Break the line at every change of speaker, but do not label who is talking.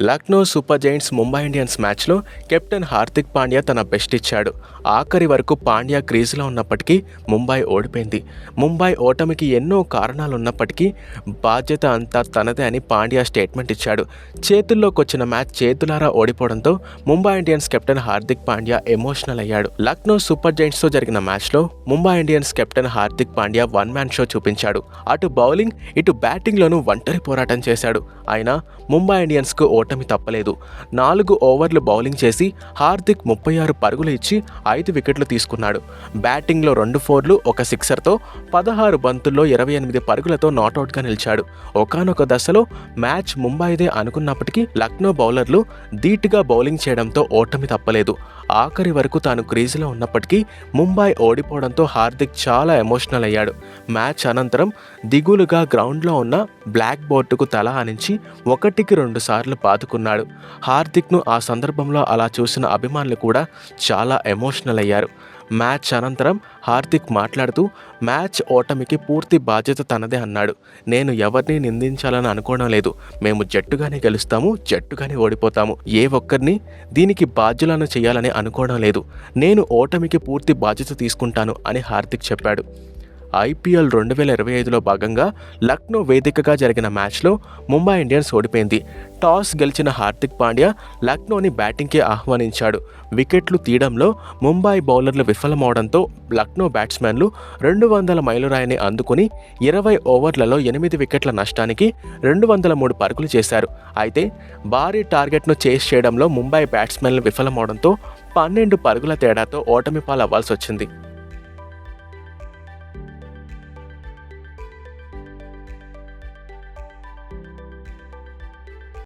Lucknow super giants Mumbai Indians మ్యాచ్లో captain Hardik Pandya తన best ఇచ్చాడు. ఆఖరి వరకు పాండ్యా క్రీజులో ఉన్నప్పటికీ ముంబై ఓడిపోయింది. ముంబై ఓటమికి ఎన్నో కారణాలు ఉన్నప్పటికీ బాధ్యత అంతా తనదే అని పాండ్యా స్టేట్మెంట్ ఇచ్చాడు. చేతుల్లోకి వచ్చిన మ్యాచ్ చేతులారా ఓడిపోవడంతో Mumbai Indians captain Hardik Pandya emotional అయ్యాడు. లక్నో సూపర్ జైంట్స్తో జరిగిన మ్యాచ్లో Mumbai Indians captain Hardik Pandya one man show చూపించాడు. అటు బౌలింగ్ ఇటు బ్యాటింగ్లోనూ ఒంటరి పోరాటం చేశాడు. అయినా ముంబై ఇండియన్స్కు ఓటమి తప్పలేదు. నాలుగు ఓవర్లు బౌలింగ్ చేసి హార్దిక్ ముప్పై ఆరు పరుగులు ఇచ్చి ఐదు వికెట్లు తీసుకున్నాడు. బ్యాటింగ్లో రెండు ఫోర్లు ఒక సిక్సర్తో పదహారు బంతుల్లో ఇరవై ఎనిమిది పరుగులతో నాటౌట్గా నిలిచాడు. ఒకానొక దశలో మ్యాచ్ ముంబైదే అనుకున్నప్పటికీ లక్నో బౌలర్లు ధీటుగా బౌలింగ్ చేయడంతో ఓటమి తప్పలేదు. ఆఖరి వరకు తాను క్రీజులో ఉన్నప్పటికీ ముంబై ఓడిపోవడంతో హార్దిక్ చాలా ఎమోషనల్ అయ్యాడు. మ్యాచ్ అనంతరం దిగులుగా గ్రౌండ్లో ఉన్న బ్లాక్ బోర్డుకు తల ఆనించి ఒకటికి రెండు సార్లు పాతుకున్నాడు. హార్దిక్ను ఆ సందర్భంలో అలా చూసిన అభిమానులు కూడా చాలా ఎమోషనల్ అయ్యారు. మ్యాచ్ అనంతరం హార్దిక్ మాట్లాడుతూ మ్యాచ్ ఓటమికి పూర్తి బాధ్యత తనదే అన్నాడు. నేను ఎవరిని నిందించాలని అనుకోవడం లేదు. మేము జట్టుగానే గెలుస్తాము జట్టుగానే ఓడిపోతాము. ఏ ఒక్కరిని దీనికి బాధ్యులను చేయాలని అనుకోవడం లేదు. నేను ఓటమికి పూర్తి బాధ్యత తీసుకుంటాను అని హార్దిక్ చెప్పాడు. ఐపీఎల్ రెండు వేల ఇరవై ఐదులో భాగంగా లక్నో వేదికగా జరిగిన మ్యాచ్లో ముంబై ఇండియన్స్ ఓడిపోయింది. టాస్ గెలిచిన హార్దిక్ పాండ్యా లక్నోని బ్యాటింగ్కి ఆహ్వానించాడు. వికెట్లు తీయడంలో ముంబై బౌలర్లు విఫలమవడంతో లక్నో బ్యాట్స్మెన్లు రెండు వందల మైలురాయిని అందుకుని ఇరవై ఓవర్లలో ఎనిమిది వికెట్ల నష్టానికి రెండు వందల మూడు పరుగులు చేశారు. అయితే భారీ టార్గెట్ను చేస్ చేయడంలో ముంబై బ్యాట్స్మెన్లు విఫలమవడంతో పన్నెండు పరుగుల తేడాతో ఓటమి పాలవ్వాల్సి వచ్చింది